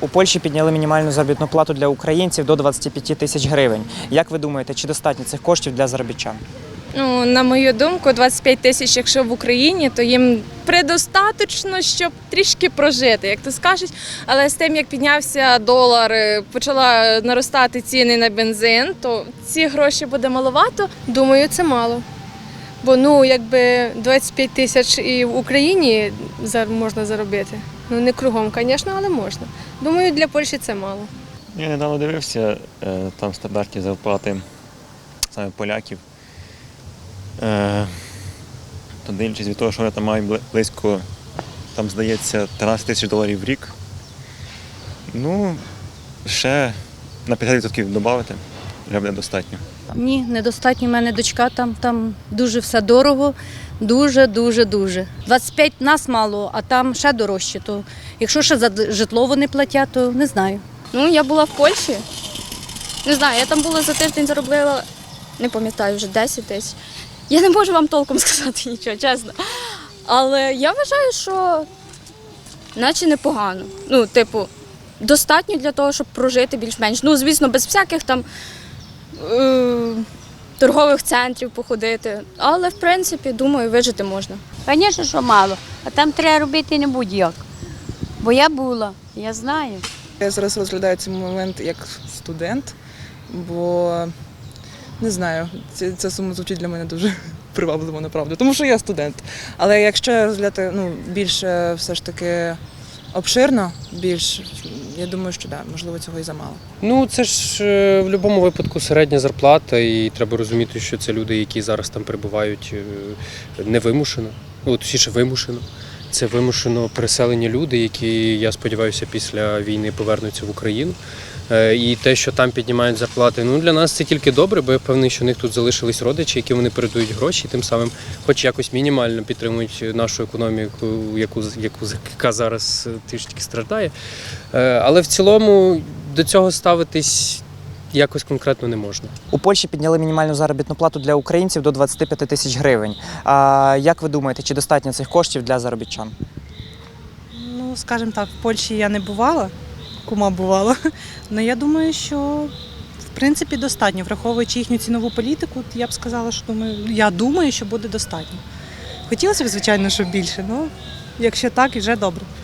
У Польщі підняли мінімальну заробітну плату для українців до 25 тисяч гривень. Як ви думаєте, чи достатньо цих коштів для заробітчан? Ну, на мою думку, 25 тисяч, якщо в Україні, то їм предостаточно, щоб трішки прожити, як то скажуть. Але з тим, як піднявся долар, е, почала наростати ціни на бензин, то ці гроші буде маловато. Думаю, це мало. Бо ну, якби 25 тисяч і в Україні можна заробити. Ну не кругом, звісно, але можна. Думаю, для Польщі це мало. Я недавно дивився е, там стандартні зарплати саме поляків. Е, То дивлячись від того, що вони там мають близько, там, здається, 13 тисяч доларів в рік. Ну, ще на 50% додати вже буде достатньо. Ні, недостатньо. У мене дочка там, там дуже все дорого. Дуже, дуже, дуже. 25 нас мало, а там ще дорожче. То якщо ще за житло вони платять, то не знаю. Ну, я була в Польщі. Не знаю, я там була за тиждень заробила, не пам'ятаю, вже 10 тисяч. Я не можу вам толком сказати нічого, чесно. Але я вважаю, що наче непогано. Ну, типу, достатньо для того, щоб прожити більш-менш. Ну, звісно, без всяких там торгових центрів походити. Але, в принципі, думаю, вижити можна. Звісно, що мало, а там треба робити не будь-як. Бо я була, я знаю. Я зараз розглядаю цей момент як студент, бо не знаю, ця, ця сума звучить для мене дуже привабливо, направду. Тому що я студент. Але якщо розглядати ну, більш е, все ж таки обширно, більш я думаю, що да, можливо, цього і замало. Ну, це ж е, в будь-якому випадку середня зарплата, і треба розуміти, що це люди, які зараз там перебувають не вимушено. ну, точніше, вимушено. Це вимушено переселені люди, які, я сподіваюся, після війни повернуться в Україну. Е, І те, що там піднімають зарплати, ну для нас це тільки добре, бо я впевнений, що в них тут залишились родичі, які вони передають гроші, і тим самим, хоч якось мінімально підтримують нашу економіку, яку, яку яка зараз е, трішки страждає. Е, Але в цілому до цього ставитись якось конкретно не можна. У Польщі підняли мінімальну заробітну плату для українців до 25 тисяч гривень. А як ви думаєте, чи достатньо цих коштів для заробітчан? Ну, скажімо так, в Польщі я не бувала, кума бувала. Але я думаю, що в принципі достатньо, враховуючи їхню цінову політику, я б сказала, що думаю, я думаю, що буде достатньо. Хотілося б, звичайно, щоб більше, але якщо так, і вже добре.